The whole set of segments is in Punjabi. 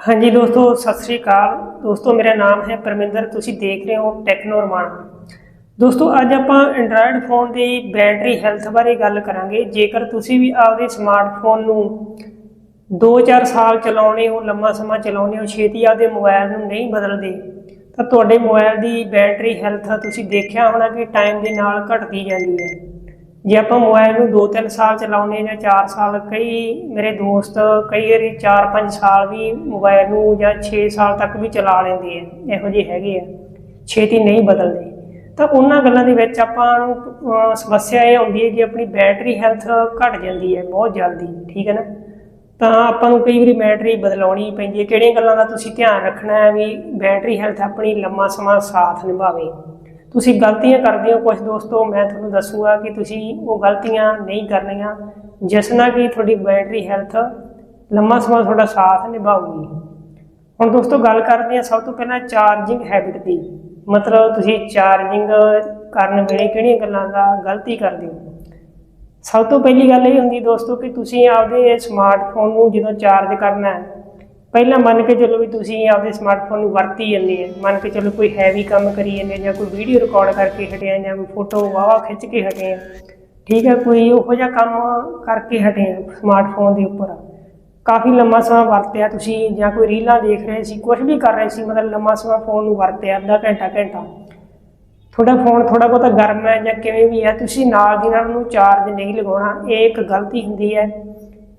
ਹਾਂਜੀ ਦੋਸਤੋ, ਸਤਿ ਸ੍ਰੀ ਅਕਾਲ। ਦੋਸਤੋ, ਮੇਰਾ ਨਾਮ ਹੈ ਪਰਮਿੰਦਰ, ਤੁਸੀਂ ਦੇਖ ਰਹੇ ਹੋ ਟੈਕਨੋ ਦੋਸਤੋ, ਅੱਜ ਆਪਾਂ ਐਂਡਰਾਇਡ ਫੋਨ ਦੀ ਬੈਟਰੀ ਹੈਲਥ ਬਾਰੇ ਗੱਲ ਕਰਾਂਗੇ। ਜੇਕਰ ਤੁਸੀਂ ਵੀ ਆਪਦੇ ਸਮਾਰਟਫੋਨ ਨੂੰ 2-4 ਸਾਲ ਚਲਾਉਣੇ ਹੋ, ਲੰਮਾ ਸਮਾਂ ਚਲਾਉਣੇ ਹੋ, ਛੇਤੀ ਆਪਦੇ ਮੋਬਾਈਲ ਨੂੰ ਨਹੀਂ ਬਦਲਦੇ, ਤਾਂ ਤੁਹਾਡੇ ਮੋਬਾਈਲ ਦੀ ਬੈਟਰੀ ਹੈਲਥ ਤੁਸੀਂ ਦੇਖਿਆ ਹੋਣਾ ਕਿ ਟਾਈਮ ਦੇ ਨਾਲ ਘਟਦੀ ਜਾਂਦੀ ਹੈ। ਜੇ ਆਪਾਂ ਮੋਬਾਈਲ ਨੂੰ 2-3 ਸਾਲ ਚਲਾਉਨੇ ਜਾਂ 4 ਸਾਲ, ਕਈ ਮੇਰੇ ਦੋਸਤ ਕਈ ਵਾਰੀ 4-5 ਸਾਲ ਵੀ ਮੋਬਾਈਲ ਨੂੰ ਜਾਂ 6 ਸਾਲ ਤੱਕ ਵੀ ਚਲਾ ਲੈਂਦੇ ਆ, ਇਹੋ ਜਿਹੇ ਹੈਗੇ ਆ। ਛੇਤੀ ਨਹੀਂ ਬਦਲਦੇ। ਤਾਂ ਉਹਨਾਂ ਗੱਲਾਂ ਦੇ ਵਿੱਚ ਆਪਾਂ ਨੂੰ ਸਮੱਸਿਆ ਇਹ ਆਉਂਦੀ ਹੈ ਕਿ ਆਪਣੀ ਬੈਟਰੀ ਹੈਲਥ ਘਟ ਜਾਂਦੀ ਹੈ, ਬਹੁਤ ਜਲਦੀ, ਠੀਕ ਹੈ ਨਾ? ਤਾਂ ਆਪਾਂ ਨੂੰ ਕਈ ਵਾਰੀ ਬੈਟਰੀ ਬਦਲਾਉਣੀ ਪੈਂਦੀ ਹੈ। ਕਿਹੜੀਆਂ ਗੱਲਾਂ ਦਾ ਤੁਸੀਂ ਧਿਆਨ ਰੱਖਣਾ ਹੈ ਵੀ ਬੈਟਰੀ ਹੈਲਥ ਆਪਣੀ ਲੰਮਾ ਸਮਾਂ ਸਾਥ ਨਿਭਾਵੇ? ਤੁਸੀਂ ਗਲਤੀਆਂ ਕਰਦੇ ਹੋ ਕੁਝ ਦੋਸਤੋ, ਮੈਂ ਤੁਹਾਨੂੰ ਦੱਸੂਗਾ ਕਿ ਤੁਸੀਂ ਉਹ ਗਲਤੀਆਂ ਨਹੀਂ ਕਰਨੀਆਂ, ਜਿਸ ਨਾਲ ਕਿ ਤੁਹਾਡੀ ਬੈਟਰੀ ਹੈਲਥ ਲੰਮਾ ਸਮਾਂ ਤੁਹਾਡਾ ਸਾਥ ਨਿਭਾਊਗੀ। ਹੁਣ ਦੋਸਤੋ, ਗੱਲ ਕਰਦੇ ਹਾਂ ਸਭ ਤੋਂ ਪਹਿਲਾਂ ਚਾਰਜਿੰਗ ਹੈਬਿਟ ਦੀ। ਮਤਲਬ ਤੁਸੀਂ ਚਾਰਜਿੰਗ ਕਰਨ ਵੇਲੇ ਕਿਹੜੀਆਂ ਗੱਲਾਂ ਦਾ ਗਲਤੀ ਕਰਦੇ ਹੋ? ਸਭ ਤੋਂ ਪਹਿਲੀ ਗੱਲ ਇਹ ਹੁੰਦੀ ਦੋਸਤੋ ਕਿ ਤੁਸੀਂ ਆਪਦੇ ਸਮਾਰਟਫੋਨ ਨੂੰ ਜਦੋਂ ਚਾਰਜ ਕਰਨਾ ਹੈ ਪਹਿਲਾਂ ਮੰਨ ਕੇ ਚੱਲੋ ਵੀ ਤੁਸੀਂ ਆਪਦੇ ਸਮਾਰਟਫੋਨ ਨੂੰ ਵਰਤੀ ਜਾਂਦੇ ਆ, ਮੰਨ ਕੇ ਚੱਲੋ ਕੋਈ ਹੈਵੀ ਕੰਮ ਕਰੀ ਜਾਂਦੇ ਜਾਂ ਕੋਈ ਵੀਡੀਓ ਰਿਕਾਰਡ ਕਰਕੇ ਹਟਿਆ ਜਾਂ ਕੋਈ ਫੋਟੋ ਵਾਵਾ ਖਿੱਚ ਕੇ ਹਟੇ ਆ, ਠੀਕ ਹੈ ਕੋਈ ਉਹੋ ਜਿਹਾ ਕੰਮ ਕਰਕੇ ਹਟੇ ਆ ਸਮਾਰਟਫੋਨ ਦੇ ਉੱਪਰ। ਕਾਫੀ ਲੰਮਾ ਸਮਾਂ ਵਰਤਿਆ ਤੁਸੀਂ ਜਾਂ ਕੋਈ ਰੀਲਾਂ ਦੇਖ ਰਹੇ ਸੀ ਕੁਝ ਵੀ ਕਰ ਰਹੇ ਸੀ, ਮਤਲਬ ਲੰਮਾ ਸਮਾਂ ਫੋਨ ਨੂੰ ਵਰਤਿਆ, ਅੱਧਾ ਘੰਟਾ ਘੰਟਾ। ਤੁਹਾਡਾ ਫੋਨ ਥੋੜਾ ਬਹੁਤਾ ਗਰਮ ਹੈ ਜਾਂ ਕਿਵੇਂ ਵੀ ਹੈ, ਤੁਸੀਂ ਨਾਲ ਦੀ ਨਾਲ ਉਹਨੂੰ ਚਾਰਜ ਨਹੀਂ ਲਗਾਉਣਾ, ਇਹ ਇੱਕ ਗਲਤੀ ਹੁੰਦੀ ਹੈ।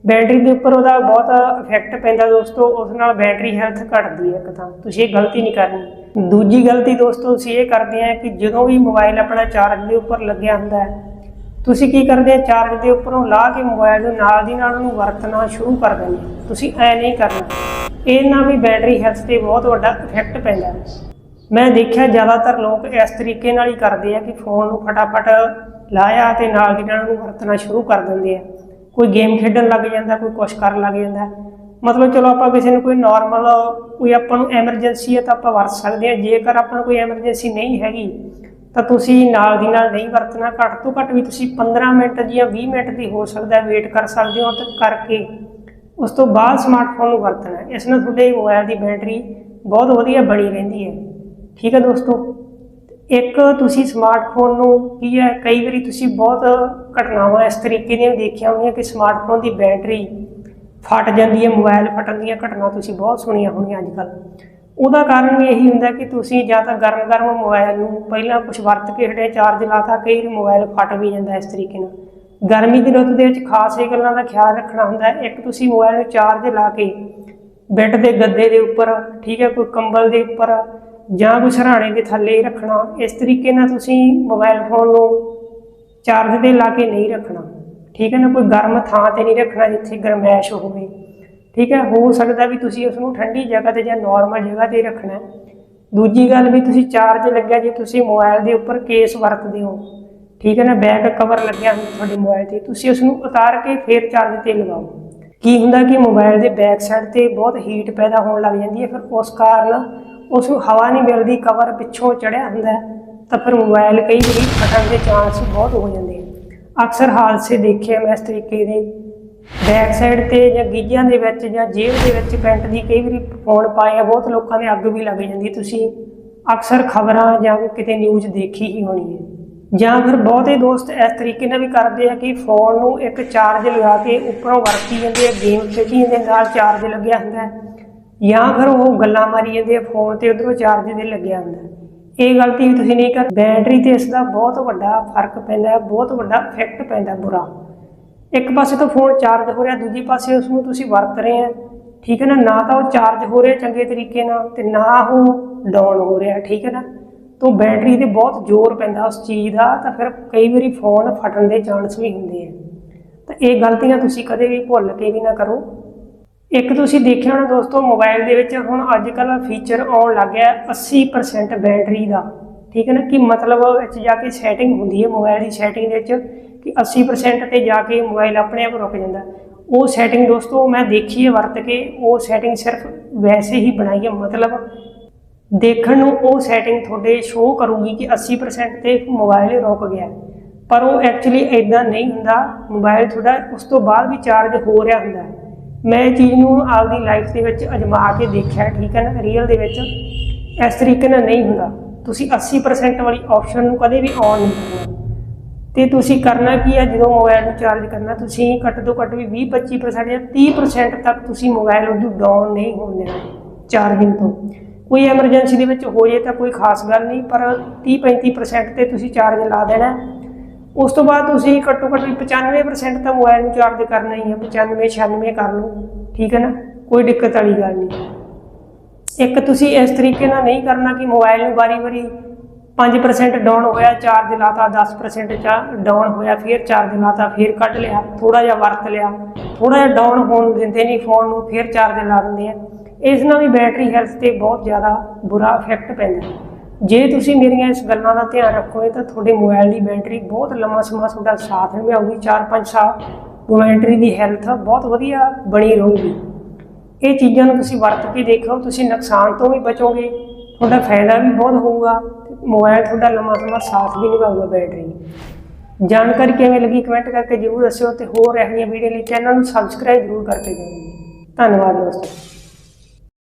ਬੈਟਰੀ ਦੇ ਉੱਪਰ ਉਹਦਾ ਬਹੁਤ ਇਫੈਕਟ ਪੈਂਦਾ ਦੋਸਤੋ, ਉਸ ਨਾਲ ਬੈਟਰੀ ਹੈਲਥ ਘਟਦੀ ਹੈ ਇੱਕ ਤਾਂ। ਤੁਸੀਂ ਇਹ ਗਲਤੀ ਨਹੀਂ ਕਰਨੀ। ਦੂਜੀ ਗਲਤੀ ਦੋਸਤੋ ਅਸੀਂ ਇਹ ਕਰਦੇ ਹਾਂ ਕਿ ਜਦੋਂ ਵੀ ਮੋਬਾਈਲ ਆਪਣਾ ਚਾਰਜ ਦੇ ਉੱਪਰ ਲੱਗਿਆ ਹੁੰਦਾ ਹੈ, ਤੁਸੀਂ ਕੀ ਕਰਦੇ ਆ ਚਾਰਜ ਦੇ ਉੱਪਰੋਂ ਲਾ ਕੇ ਮੋਬਾਈਲ ਨੂੰ ਨਾਲ ਦੀ ਨਾਲ ਉਹਨੂੰ ਵਰਤਣਾ ਸ਼ੁਰੂ ਕਰ ਦਿੰਦੇ ਤੁਸੀਂ ਐ ਨਹੀਂ ਕਰਨਾ। ਇਹ ਨਾਲ ਵੀ ਬੈਟਰੀ ਹੈਲਥ ਤੇ ਬਹੁਤ ਵੱਡਾ ਇਫੈਕਟ ਪੈਂਦਾ ਮੈਂ ਦੇਖਿਆ ਜ਼ਿਆਦਾਤਰ ਲੋਕ ਇਸ ਤਰੀਕੇ ਨਾਲ ਹੀ ਕਰਦੇ ਆ ਕਿ ਫੋਨ ਨੂੰ ਫਟਾਫਟ ਲਾਇਆ ਤੇ ਨਾਲ ਦੀ ਨਾਲ ਉਹਨੂੰ ਵਰਤਣਾ ਸ਼ੁਰੂ ਕਰ ਦਿੰਦੇ ਆ। ਕੋਈ ਗੇਮ ਖੇਡਣ ਲੱਗ ਜਾਂਦਾ, ਕੋਈ ਕੁਛ ਕਰਨ ਲੱਗ ਜਾਂਦਾ। ਮਤਲਬ ਚਲੋ ਆਪਾਂ ਕਿਸੇ ਨੂੰ ਕੋਈ ਨਾਰਮਲ ਕੋਈ ਆਪਾਂ ਨੂੰ ਐਮਰਜੈਂਸੀ ਹੈ ਤਾਂ ਆਪਾਂ ਵਰਤ ਸਕਦੇ ਹਾਂ। ਜੇਕਰ ਆਪਾਂ ਨੂੰ ਕੋਈ ਐਮਰਜੈਂਸੀ ਨਹੀਂ ਹੈਗੀ, ਤਾਂ ਤੁਸੀਂ ਨਾਲ ਦੀ ਨਾਲ ਨਹੀਂ ਵਰਤਣਾ। ਘੱਟ ਤੋਂ ਘੱਟ ਵੀ ਤੁਸੀਂ 15 ਮਿੰਟ ਜਾਂ 20 ਮਿੰਟ ਦੀ ਹੋ ਸਕਦਾ ਵੇਟ ਕਰ ਸਕਦੇ ਹੋ ਤੇ ਕਰਕੇ ਉਸ ਤੋਂ ਬਾਅਦ ਸਮਾਰਟਫੋਨ ਨੂੰ ਵਰਤਣਾ ਇਸ ਨਾਲ ਤੁਹਾਡੇ ਮੋਬਾਈਲ ਦੀ ਬੈਟਰੀ ਬਹੁਤ ਵਧੀਆ ਬਣੀ ਰਹਿੰਦੀ ਹੈ। ਠੀਕ ਹੈ ਦੋਸਤੋ? ਇੱਕ ਤੁਸੀਂ ਸਮਾਰਟਫੋਨ ਨੂੰ ਕੀ ਹੈ, ਕਈ ਵਾਰੀ ਤੁਸੀਂ ਬਹੁਤ ਘਟਨਾਵਾਂ ਇਸ ਤਰੀਕੇ ਦੀਆਂ ਦੇਖੀਆਂ ਹੋਣਗੀਆਂ ਕਿ ਸਮਾਰਟਫੋਨ ਦੀ ਬੈਟਰੀ ਫਟ ਜਾਂਦੀ ਹੈ ਮੋਬਾਈਲ ਫਟਣ ਦੀਆਂ ਘਟਨਾ ਤੁਸੀਂ ਬਹੁਤ ਸੁਣੀਆਂ ਹੋਣਗੀਆਂ ਅੱਜ ਕੱਲ੍ਹ ਉਹਦਾ ਕਾਰਨ ਵੀ ਇਹੀ ਹੁੰਦਾ ਕਿ ਤੁਸੀਂ ਜਾਂ ਤਾਂ ਗਰਮ ਗਰਮ ਮੋਬਾਈਲ ਨੂੰ ਪਹਿਲਾਂ ਕੁਝ ਵਰਤ ਕੇ ਹਟੇ ਚਾਰਜ ਲਾਤਾ ਕਈ ਵਾਰੀ ਮੋਬਾਈਲ ਫਟ ਵੀ ਜਾਂਦਾ ਇਸ ਤਰੀਕੇ ਨਾਲ। ਗਰਮੀ ਦੀ ਰੁੱਤ ਦੇ ਵਿੱਚ ਖਾਸ ਇਹ ਗੱਲਾਂ ਦਾ ਖਿਆਲ ਰੱਖਣਾ ਹੁੰਦਾ ਇੱਕ ਤੁਸੀਂ ਮੋਬਾਈਲ ਨੂੰ ਚਾਰਜ ਲਾ ਕੇ ਬੈੱਡ ਦੇ ਗੱਦੇ ਦੇ ਉੱਪਰ, ਠੀਕ ਹੈ, ਕੋਈ ਕੰਬਲ ਦੇ ਉੱਪਰ ਜਾਂ ਕੋਈ ਸਰਾਣੇ ਦੇ ਥੱਲੇ ਰੱਖਣਾ, ਇਸ ਤਰੀਕੇ ਨਾਲ ਤੁਸੀਂ ਮੋਬਾਈਲ ਫੋਨ ਨੂੰ ਚਾਰਜ ਤੇ ਲਾ ਕੇ ਨਹੀਂ ਰੱਖਣਾ। ਠੀਕ ਹੈ ਨਾ, ਕੋਈ ਗਰਮ ਥਾਂ ਤੇ ਨਹੀਂ ਰੱਖਣਾ ਜਿੱਥੇ ਗਰਮੈਸ਼ ਹੋਵੇ। ਠੀਕ ਹੈ, ਹੋ ਸਕਦਾ ਵੀ ਤੁਸੀਂ ਉਸ ਨੂੰ ਠੰਡੀ ਜਗ੍ਹਾ ਤੇ ਜਾਂ ਨਾਰਮਲ ਜਗ੍ਹਾ ਤੇ ਰੱਖਣਾ ਦੂਜੀ ਗੱਲ ਵੀ ਤੁਸੀਂ ਚਾਰਜ ਲੱਗਿਆ ਜੇ ਤੁਸੀਂ ਮੋਬਾਈਲ ਦੇ ਉੱਪਰ ਕੇਸ ਵਰਤਦੇ ਹੋ। ਠੀਕ ਹੈ ਨਾ ਬੈਕ ਕਵਰ ਲੱਗਿਆ ਹੁੰਦਾ ਤੁਹਾਡੇ ਮੋਬਾਈਲ ਤੇ, ਤੁਸੀਂ ਉਸ ਨੂੰ ਉਤਾਰ ਕੇ ਫੇਰ ਚਾਰਜ ਤੇ ਲਗਾਓ। ਕੀ ਹੁੰਦਾ ਕਿ ਮੋਬਾਈਲ ਦੇ ਬੈਕ ਸਾਈਡ ਤੇ ਬਹੁਤ ਹੀਟ ਪੈਦਾ ਹੋਣ ਲੱਗ ਜਾਂਦੀ ਹੈ, ਫਿਰ ਉਸ ਕਾਰਨ ਉਸ ਨੂੰ ਹਵਾ ਨਹੀਂ ਮਿਲਦੀ, ਕਵਰ ਪਿੱਛੋਂ ਚੜਿਆ ਹੁੰਦਾ ਤਾਂ ਫਿਰ ਮੋਬਾਈਲ ਕਈ ਵਾਰੀ ਫਟਣ ਦੇ ਚਾਂਸ ਬਹੁਤ ਹੋ ਜਾਂਦੇ ਅਕਸਰ ਹਾਦਸੇ ਦੇਖੇ ਆ ਮੈਂ ਇਸ ਤਰੀਕੇ ਦੇ। ਬੈਕ ਸਾਈਡ ਤੇ ਜਾਂ ਗੀਜਿਆਂ ਦੇ ਵਿੱਚ ਜਾਂ ਜੇਬ ਦੇ ਵਿੱਚ ਪੈਂਟ ਦੀ ਕਈ ਵਾਰੀ ਫੋਨ ਪਾਏ ਆ, ਬਹੁਤ ਲੋਕਾਂ ਦੇ ਅੱਗ ਵੀ ਲੱਗ ਜਾਂਦੀ ਤੁਸੀਂ ਅਕਸਰ ਖਬਰਾਂ ਜਾਂ ਕਿਤੇ ਨਿਊਜ਼ ਦੇਖੀ ਹੀ ਹੋਣੀ ਹੈ। ਜਾਂ ਫਿਰ ਬਹੁਤੇ ਦੋਸਤ ਇਸ ਤਰੀਕੇ ਨਾਲ ਵੀ ਕਰਦੇ ਆ ਕਿ ਫੋਨ ਨੂੰ ਇੱਕ ਚਾਰਜ ਲਗਾ ਕੇ ਉੱਪਰੋਂ ਵਰਤੀ ਜਾਂਦੇ ਆ ਗੇਮ ਖੇਡੀ ਦੇ ਨਾਲ ਚਾਰਜ ਲੱਗਿਆ ਹੁੰਦਾ ਹੈ। ਜਾਂ ਫਿਰ ਉਹ ਗੱਲਾਂ ਮਾਰੀ ਜਾਂਦੇ ਆ ਫੋਨ ਤੇ ਉਧਰੋਂ ਚਾਰਜ ਦੇ ਲੱਗਿਆ ਹੁੰਦਾ। ਇਹ ਗਲਤੀ ਵੀ ਤੁਸੀਂ ਨਹੀਂ ਕਰ, ਬੈਟਰੀ ਤੇ ਇਸ ਦਾ ਬਹੁਤ ਵੱਡਾ ਫ਼ਰਕ ਪੈਂਦਾ ਬਹੁਤ ਵੱਡਾ ਇਫੈਕਟ ਪੈਂਦਾ ਬੁਰਾ। ਇੱਕ ਪਾਸੇ ਤੋਂ ਫੋਨ ਚਾਰਜ ਹੋ ਰਿਹਾ, ਦੂਜੀ ਪਾਸੇ ਉਸ ਨੂੰ ਤੁਸੀਂ ਵਰਤ ਰਹੇ ਆ ਠੀਕ ਹੈ ਨਾ ਨਾ ਤਾਂ ਉਹ ਚਾਰਜ ਹੋ ਰਿਹਾ ਚੰਗੇ ਤਰੀਕੇ ਨਾਲ ਤੇ ਨਾ ਉਹ ਡਾਊਨ ਹੋ ਰਿਹਾ, ਠੀਕ ਹੈ ਨਾ। ਤੋਂ ਬੈਟਰੀ ਤੇ ਬਹੁਤ ਜ਼ੋਰ ਪੈਂਦਾ ਉਸ ਚੀਜ਼ ਦਾ, ਤਾਂ ਫਿਰ ਕਈ ਵਾਰੀ ਫੋਨ ਫਟਣ ਦੇ ਚਾਂਸ ਵੀ ਹੁੰਦੇ ਆ ਤਾਂ ਇਹ ਗਲਤੀਆਂ ਤੁਸੀਂ ਕਦੇ ਵੀ ਭੁੱਲ ਕੇ ਵੀ ਨਾ ਕਰੋ। ਇੱਕ ਤੁਸੀਂ ਦੇਖਿਆ ਹੋਣਾ ਦੋਸਤੋ ਮੋਬਾਈਲ ਦੇ ਵਿੱਚ ਹੁਣ ਅੱਜ ਕੱਲ੍ਹ ਫੀਚਰ ਆਉਣ ਲੱਗ ਗਿਆ 80% ਬੈਟਰੀ ਦਾ। ਠੀਕ ਹੈ ਨਾ? ਕਿ ਮਤਲਬ ਵਿੱਚ ਜਾ ਕੇ ਸੈਟਿੰਗ ਹੁੰਦੀ ਹੈ ਮੋਬਾਈਲ ਦੀ ਸੈਟਿੰਗ ਦੇ ਵਿੱਚ, ਕਿ 80% ਤੇ ਜਾ ਕੇ ਮੋਬਾਈਲ ਆਪਣੇ ਆਪ ਰੁਕ ਜਾਂਦਾ। ਉਹ ਸੈਟਿੰਗ ਦੋਸਤੋ, ਮੈਂ ਦੇਖੀ ਹੈ, ਵਰਤ ਕੇ ਉਹ ਸੈਟਿੰਗ ਸਿਰਫ ਵੈਸੇ ਹੀ ਬਣਾਈ ਹੈ। ਮਤਲਬ ਦੇਖਣ ਨੂੰ ਉਹ ਸੈਟਿੰਗ ਤੁਹਾਡੇ ਸ਼ੋਅ ਕਰੂਗੀ ਕਿ 80% ਤੇ ਮੋਬਾਈਲ ਰੁਕ ਗਿਆ। ਪਰ ਉਹ ਐਕਚੁਅਲੀ ਇਦਾਂ ਨਹੀਂ ਹੁੰਦਾ। ਮੋਬਾਈਲ ਤੁਹਾਡਾ ਉਸ ਤੋਂ ਬਾਅਦ ਵੀ ਚਾਰਜ ਹੋ ਰਿਹਾ ਹੁੰਦਾ। ਹੈ ਮੈਂ ਇਹ ਚੀਜ਼ ਨੂੰ ਆਪਦੀ ਲਾਈਫ ਦੇ ਵਿੱਚ ਅਜਮਾ ਕੇ ਦੇਖਿਆ, ਠੀਕ ਹੈ ਨਾ? ਰੀਅਲ ਦੇ ਵਿੱਚ ਇਸ ਤਰੀਕੇ ਨਾਲ ਨਹੀਂ ਹੁੰਦਾ। ਤੁਸੀਂ 80% ਵਾਲੀ ਆਪਸ਼ਨ ਨੂੰ ਕਦੇ ਵੀ ਔਨ ਨਹੀਂ ਕਰਨਾ। ਤੇ ਤੁਸੀਂ ਕਰਨਾ ਕੀ ਹੈ? ਜਦੋਂ ਮੋਬਾਈਲ ਨੂੰ ਚਾਰਜ ਕਰਨਾ, ਤੁਸੀਂ ਘੱਟ ਤੋਂ ਘੱਟ ਵੀ 20 25% ਜਾਂ 30% ਤੱਕ ਤੁਸੀਂ ਮੋਬਾਈਲ ਨੂੰ ਡਾਊਨ ਨਹੀਂ ਹੋਣ ਦੇਣਾ ਚਾਰਜਿੰਗ ਤੋਂ। ਕੋਈ ਐਮਰਜੈਂਸੀ ਦੇ ਵਿੱਚ ਹੋ ਜੇ ਤਾਂ ਕੋਈ ਖਾਸ ਗੱਲ ਨਹੀਂ, ਪਰ 30 35% ਤੇ ਤੁਸੀਂ ਚਾਰਜ ਲਾ ਦੇਣਾ। ਉਸ ਤੋਂ ਬਾਅਦ ਤੁਸੀਂ ਘੱਟੋ ਘੱਟ ਵੀ 95% ਤਾਂ ਮੋਬਾਈਲ ਨੂੰ ਚਾਰਜ ਕਰਨਾ ਹੀ ਹੈ 95 96 ਕਰ ਲਓ, ਠੀਕ ਹੈ ਨਾ? ਕੋਈ ਦਿੱਕਤ ਵਾਲੀ ਗੱਲ ਨਹੀਂ। ਇੱਕ ਤੁਸੀਂ ਇਸ ਤਰੀਕੇ ਨਾਲ ਨਹੀਂ ਕਰਨਾ ਕਿ ਮੋਬਾਈਲ ਨੂੰ ਵਾਰੀ-ਵਾਰੀ 5% ਡਾਊਨ ਹੋਇਆ ਚਾਰਜ ਲਾਤਾ 10% ਚਾ ਡਾਊਨ ਹੋਇਆ, ਫਿਰ ਚਾਰਜ ਲਾਤਾ, ਫਿਰ ਕੱਢ ਲਿਆ ਥੋੜਾ ਜਿਹਾ ਵਰਤ ਲਿਆ ਥੋੜਾ ਜਿਹਾ ਡਾਊਨ ਹੋਣ ਦਿੰਦੇ ਨਹੀਂ ਫੋਨ ਨੂੰ, ਫਿਰ ਚਾਰਜ ਲਾ ਦਿੰਦੇ ਆ। ਇਸ ਨਾਲ ਵੀ ਬੈਟਰੀ ਹੈਲਥ ਤੇ ਬਹੁਤ ਜ਼ਿਆਦਾ ਬੁਰਾ ਇਫੈਕਟ ਪੈਂਦਾ। ਹੈ। ਜੇ ਤੁਸੀਂ ਮੇਰੀਆਂ ਇਸ ਗੱਲਾਂ ਦਾ ਧਿਆਨ ਰੱਖੋਗੇ ਤਾਂ ਤੁਹਾਡੇ ਮੋਬਾਈਲ ਦੀ ਬੈਟਰੀ ਬਹੁਤ ਲੰਮਾ ਸਮਾਂ ਤੁਹਾਡਾ ਸਾਥ ਨਿਭਾਊਗੀ 4-5 ਸਾਲ ਬੈਟਰੀ ਦੀ ਹੈਲਥ ਬਹੁਤ ਵਧੀਆ ਬਣੀ ਰਹੂਗੀ। ਇਹ ਚੀਜ਼ਾਂ ਨੂੰ ਤੁਸੀਂ ਵਰਤ ਕੇ ਦੇਖੋ, ਤੁਸੀਂ ਨੁਕਸਾਨ ਤੋਂ ਵੀ ਬਚੋਗੇ, ਤੁਹਾਡਾ ਫਾਇਦਾ ਵੀ ਬਹੁਤ ਹੋਊਗਾ ਤੇ ਮੋਬਾਈਲ ਤੁਹਾਡਾ ਲੰਮਾ ਸਮਾਂ ਸਾਥ ਵੀ ਨਿਭਾਊਗਾ ਬੈਟਰੀ ਜਾਣਕਾਰੀ ਕਿਵੇਂ ਲੱਗੀ ਕਮੈਂਟ ਕਰਕੇ ਜ਼ਰੂਰ ਦੱਸਿਓ ਤੇ ਹੋਰ ਇਹੋ ਜਿਹੀਆਂ ਵੀਡੀਓ ਲਈ ਚੈਨਲ ਨੂੰ ਸਬਸਕ੍ਰਾਈਬ ਜ਼ਰੂਰ ਕਰਕੇ ਜਾਇਓ ਧੰਨਵਾਦ ਦੋਸਤੋ।